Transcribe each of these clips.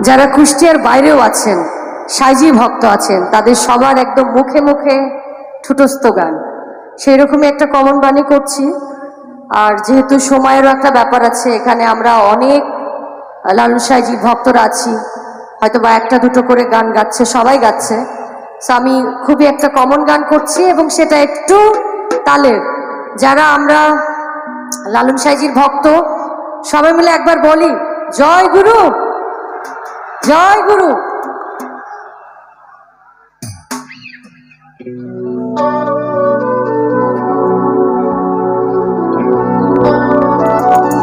যারা কুষ্টিয়ার বাইরেও আছেন সাইজি ভক্ত আছেন, তাদের সবার একদম মুখে মুখে ঠুটস্থ গান। সেই রকমই একটা কমন বাণী করছি। আর যেহেতু সময়েরও একটা ব্যাপার আছে, এখানে আমরা অনেক লালু সাইজি ভক্তরা আছি। হয়তো বা একটা দুটো করে গান গাচ্ছে, সবাই গাচ্ছে। সো আমি খুবই একটা কমন গান করছি এবং সেটা একটু তালের। যারা আমরা লালন সাইজির ভক্ত, সবাই মিলে একবার বলি, জয় গুরু! জয় গুরু।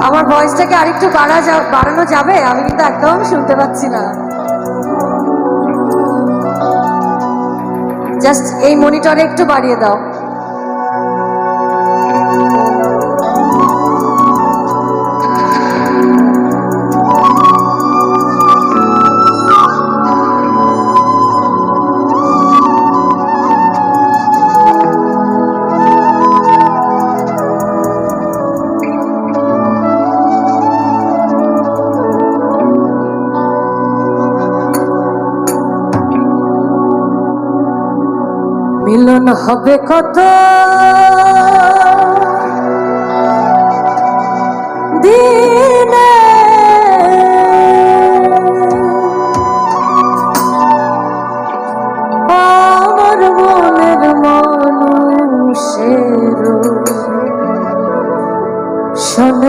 আমার ভয়েসটাকে আরেকটু বাড়া বাড়ানো যাবে? আমি কিন্তু একদম শুনতে পাচ্ছি না। জাস্ট এই মনিটরে একটু বাড়িয়ে দাও। হবে কত? দিনে মনের মানুষের শোনে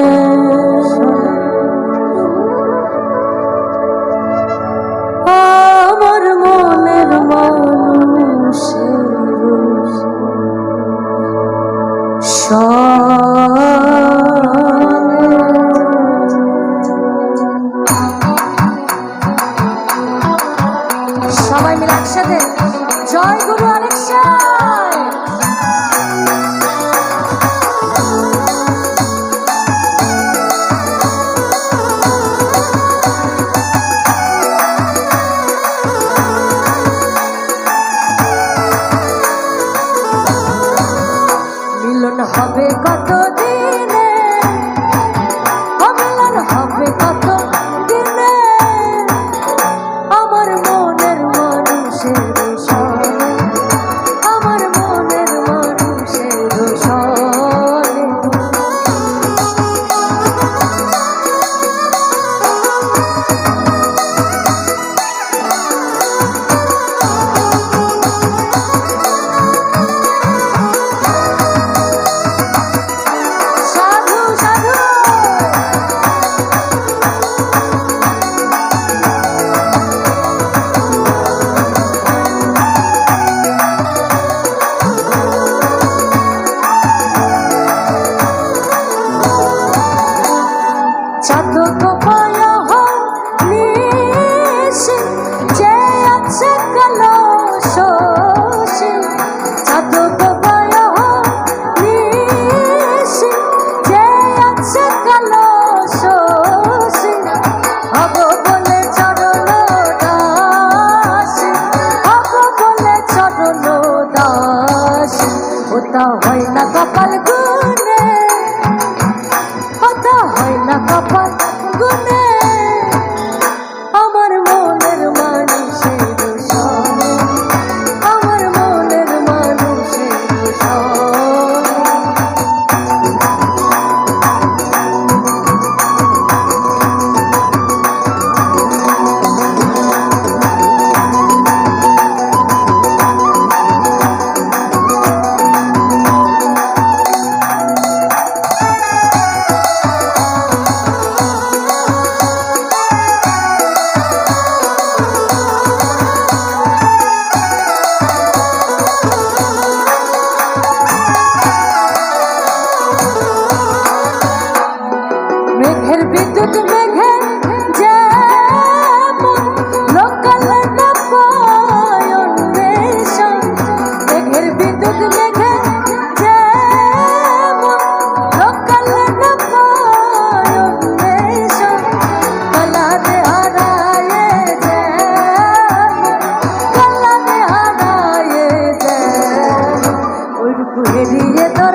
গুরু ফুলে দিয়ে তোর